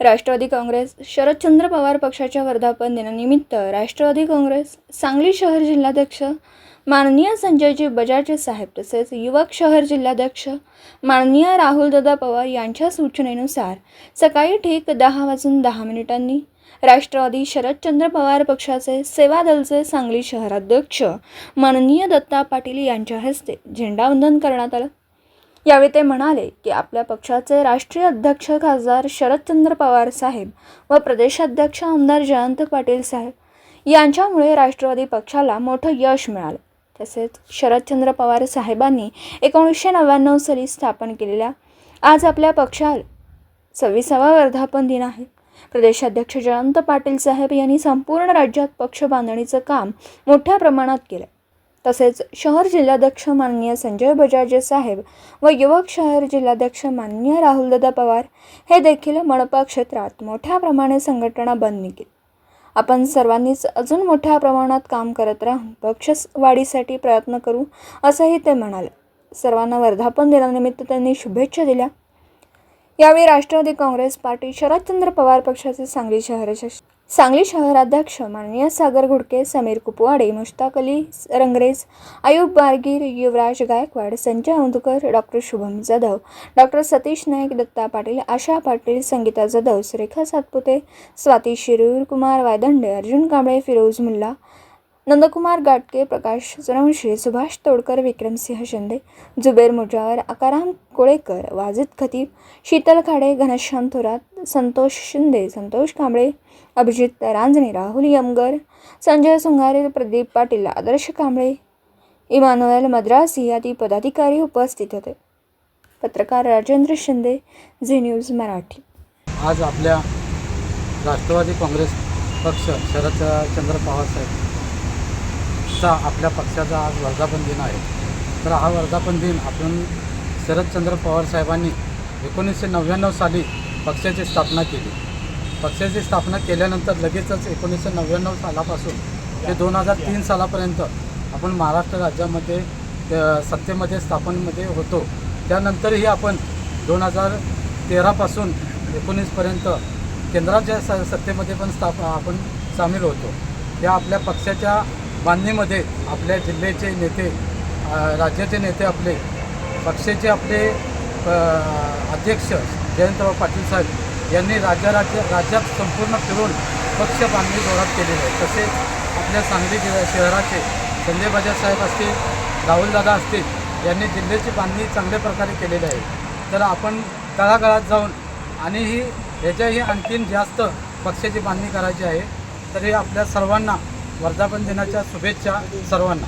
राष्ट्रवादी काँग्रेस शरदचंद्र पवार पक्षाच्या वर्धापन दिनानिमित्त राष्ट्रवादी काँग्रेस सांगली शहर जिल्हाध्यक्ष माननीय संजयजी बजाज साहेब तसेच युवक शहर जिल्हाध्यक्ष माननीय राहुलदादा पवार यांच्या सूचनेनुसार सकाळी ठीक दहा वाजून दहा मिनिटांनी राष्ट्रवादी शरदचंद्र पवार पक्षाचे सेवा दलचे सांगली शहराध्यक्ष माननीय दत्ता पाटील यांच्या हस्ते झेंडावंदन करण्यात आलं. यावेळी ते म्हणाले की आपल्या पक्षाचे राष्ट्रीय अध्यक्ष खासदार शरदचंद्र पवार साहेब व प्रदेशाध्यक्ष आमदार जयंत पाटील साहेब यांच्यामुळे राष्ट्रवादी पक्षाला मोठं यश मिळालं. तसेच शरदचंद्र पवार साहेबांनी एकोणीसशे नव्याण्णव साली स्थापन केलेल्या आज आपल्या पक्षाला सव्वीसावा वर्धापन दिन आहे. प्रदेशाध्यक्ष जयंत पाटील साहेब यांनी संपूर्ण राज्यात पक्ष बांधणीचं काम मोठ्या प्रमाणात केलं. तसेच शहर जिल्हाध्यक्ष माननीय संजय बजाजे साहेब व युवक शहर जिल्हाध्यक्ष माननीय राहुलदादा पवार हे देखील मनपा क्षेत्रात मोठ्या प्रमाणे संघटना बंद केली आपण सर्वांनीच अजून मोठ्या प्रमाणात काम करत राहून पक्ष वाढीसाठी प्रयत्न करू असंही ते म्हणाले. सर्वांना वर्धापन दिनानिमित्त त्यांनी शुभेच्छा दिल्या. यावेळी राष्ट्रवादी काँग्रेस पार्टी शरदचंद्र पवार पक्षाचे सांगली शहराचे सांगली शहराध्यक्ष माननीय Sagar Ghudke Sameer Kupwade Mushtaq Ali Rangrez Ayub Bargir Yuvraj Gaikwad Sanjay Aundhkar doctor Shubham Jadhav doctor Satish Naik Datta Patil Asha Patil Sangeeta Jadhav Surekha Satpute Swati Shirur Kumar Waydande Arjun Kamble Firoz Mulla Nandkumar Gatke Prakash Survanshi Subhash Todkar Vikramsinh Shinde Zuber Mujawar Akaram Kolekar Wajid Khatib Sheetal Khade Ghanshyam Thorat Santosh Shinde Santosh Kamble Abhijit Ranjane Rahul Yamgar Sanjay Sungare Pradeep Patil Adarsh Kamble Emmanuel Madrasi आदी पदाधिकारी उपस्थित होते. पत्रकार राजेंद्र शिंदे झी न्यूज मराठी. आज आपल्या राष्ट्रवादी काँग्रेस पक्ष शरदचंद्र पवारसाहेब चा आपल्या पक्षाचा आज वर्धापन दिन आहे. तर हा वर्धापन दिन आपण शरदचंद्र पवार साहेबांनी एकोणीसशे नव्याण्णव साली पक्षाची स्थापना केली. पक्षाची स्थापना केल्यानंतर लगेचच एकोणीसशे नव्याण्णव सालापासून ते दोन हजार तीन सालापर्यंत आपण महाराष्ट्र राज्यामध्ये सत्तेमध्ये स्थापनमध्ये होतो. त्यानंतरही आपण दोन हजार तेरापासून एकोणीसपर्यंत केंद्राच्या स सत्तेमध्ये पण स्थाप आपण सामील होतो. या आपल्या पक्षाच्या बांधणीमध्ये आपल्या जिल्ह्याचे नेते राज्याचे नेते आपले पक्षाचे आपले अध्यक्ष जयंतराव पाटील साहेब यांनी राज्या राज्य राज्यात संपूर्ण फिरून पक्ष बांधणी जोरात केलेली आहे. तसेच आपल्या सांगली जिल्हा शहराचे संजय बजाज साहेब असतील राहुलदादा असतील यांनी जिल्ह्याची बांधणी चांगल्या प्रकारे केलेली आहे. तर आपण तळागाळात जाऊन आणि ही ह्याच्याही आणखीन जास्त पक्षाची बांधणी करायची आहे. तर हे आपल्या सर्वांना वर्धापन दिनाच्या शुभेच्छा सर्वांना.